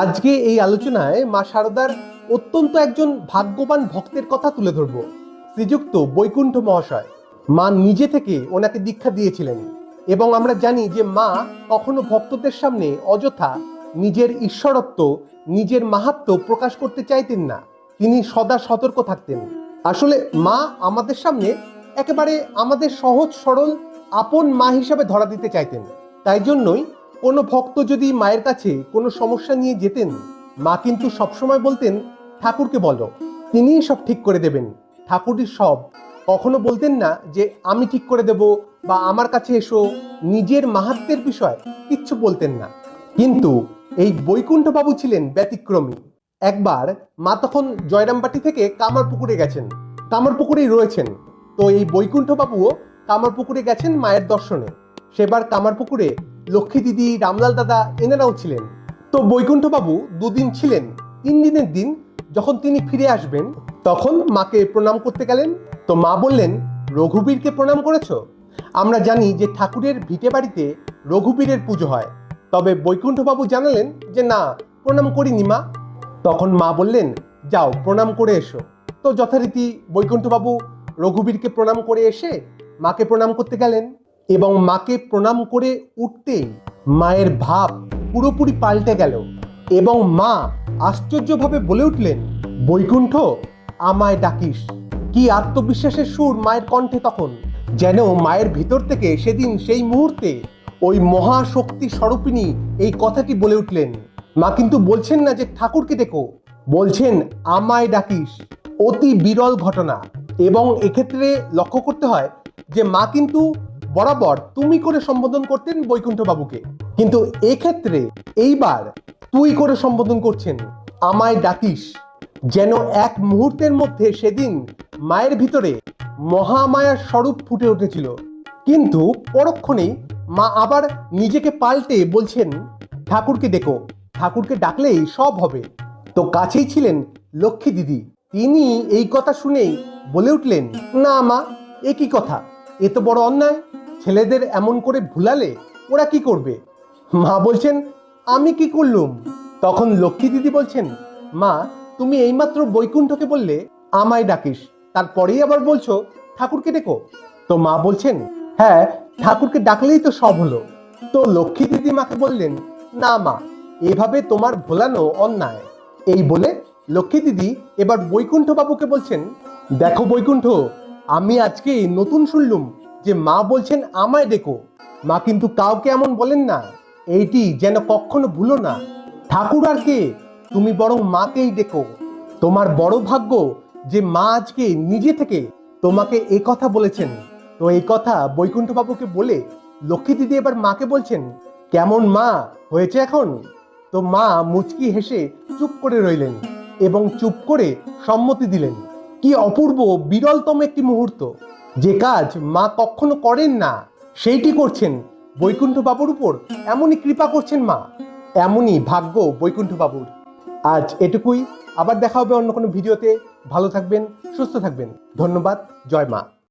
আজকে এই আলোচনায় মা শারদার অত্যন্ত একজন ভাগ্যবান ভক্তের কথা তুলে ধরব। শ্রীযুক্ত বৈকুণ্ঠ মহাশয়, মা নিজে থেকে ওনাকে দীক্ষা দিয়েছিলেন এবং আমরা জানি যে মা কখনো ভক্তদের সামনে অযথা নিজের ঈশ্বরত্ব, নিজের মাহাত্ম প্রকাশ করতে চাইতেন না। তিনি সদা সতর্ক থাকতেন। আসলে মা আমাদের সামনে একেবারে আমাদের সহজ সরল আপন মা হিসাবে ধরা দিতে চাইতেন। তাই জন্যই কোনো ভক্ত যদি মায়ের কাছে কোনো সমস্যা নিয়ে যেতেন, মা কিন্তু সবসময় বলতেন, ঠাকুরকে বলো। তিনিই সব ঠিক করে দেবেন। ঠাকুরই সব। কখনো বলতেন না যে, আমি ঠিক করে দেব বা আমার কাছে এসো। নিজের মাহাত্মের বিষয় কিচ্ছু বলতেন না। কিন্তু এই বৈকুণ্ঠবাবু ছিলেন ব্যতিক্রমী। একবার মা তখন জয়রামবাটি থেকে কামারপুকুরে গেছেন। কামারপুকুরেই রয়েছেন। তো এই বৈকুণ্ঠবাবুও কামারপুকুরে গেছেন মায়ের দর্শনে। সেবার কামারপুকুরে লক্ষ্মী দিদি, রামলাল দাদা এনারাও ছিলেন। তো বৈকুণ্ঠবাবু দুদিন ছিলেন। তিন দিনের দিন যখন তিনি ফিরে আসবেন, তখন মাকে প্রণাম করতে গেলেন। তো মা বললেন, রঘুবীরকে প্রণাম করেছ? আমরা জানি যে ঠাকুরের ভিটে বাড়িতে রঘুবীরের পুজো হয়। তবে বৈকুণ্ঠবাবু জানালেন যে, না, প্রণাম করিনি মা। তখন মা বললেন, যাও, প্রণাম করে এসো। তো যথারীতি বৈকুণ্ঠবাবু রঘুবীরকে প্রণাম করে এসে মাকে প্রণাম করতে গেলেন। এবং মাকে প্রণাম করে উঠতেই মায়ের ভাব পুরোপুরি পাল্টে গেল এবং মা আশ্চর্যভাবে বলে উঠলেন, বৈকুণ্ঠ, আমায় ডাকিস। কি আত্মবিশ্বাসের সুর মায়ের কণ্ঠে তখন? যেন মায়ের ভিতর থেকে সেদিন সেই মুহূর্তে ওই মহাশক্তি স্বরূপিনী এই কথাটি বলে উঠলেন। মা কিন্তু বলছেন না যে ঠাকুরকে ডেকো। বলছেন, আমায় ডাকিস। অতি বিরল ঘটনা। এবং এক্ষেত্রে লক্ষ্য করতে হয় যে মা কিন্তু বরাবর তুমি করে সম্বোধন করতেন বৈকুণ্ঠ বাবুকে কিন্তু এক্ষেত্রে এইবার তুই করে সম্বোধন করছেন আমায় ডাকিস, যেন এক মুহূর্তের মধ্যে সেদিন মায়ের ভিতরে মহামায়ার স্বরূপ ফুটে উঠেছিল। কিন্তু পরক্ষণেই মা আবার নিজেকে পাল্টে বলছেন, ঠাকুরকে ডেকো, ঠাকুরকে ডাকলেই সব হবে। তো কাছেই ছিলেন লক্ষ্মী দিদি। তিনি এই কথা শুনেই বলে উঠলেন, না মা, এ কি কথা? এ তো বড় অন্যায়। ছেলেদের এমন করে ভুলালে ওরা কি করবে? মা বলছেন, আমি কি করলুম? তখন লক্ষ্মী দিদি বলছেন, মা, তুমি এইমাত্র বৈকুণ্ঠকে বললে আমায় ডাকিস, তারপরেই আবার বলছো ঠাকুরকে ডেকো। তো মা বলছেন হ্যাঁ ঠাকুরকে ডাকলেই তো সব হলো। তো লক্ষ্মী দিদি মাকে বললেন, না মা, এভাবে তোমার ভোলানো অন্যায়। এই বলে লক্ষ্মী দিদি এবার বৈকুণ্ঠ বাবুকে বলছেন, দেখো বৈকুণ্ঠ, আমি আজকে নতুন শুনলুম যে মা বলছেন, আমায় ডেকো। মা কিন্তু কাউকে এমন বলেন না। এইটি যেন কখনো ভুলো না। ঠাকুর আর কে? তুমি বরং মাকেই ডেকো। তোমার বড় ভাগ্য যে মা আজকে নিজে থেকে তোমাকে এ কথা বলেছেন। তো এই কথা বৈকুণ্ঠ বাবুকে বলে লক্ষ্মী দিদি এবার মাকে বলছেন, কেমন মা? হয়েছে এখন? তো মা মুচকি হেসে চুপ করে রইলেন এবং চুপ করে সম্মতি দিলেন। কি অপূর্ব, বিরলতম একটি মুহূর্ত। যে কাজ মা কখনো করেন না, সেইটি করছেন বৈকুণ্ঠ বাবুর উপর। এমনই কৃপা করছেন মা। এমনই ভাগ্য বৈকুণ্ঠ বাবুর আজ এটুকুই। আবার দেখা হবে অন্য কোনো ভিডিওতে। ভালো থাকবেন, সুস্থ থাকবেন। ধন্যবাদ। জয় মা।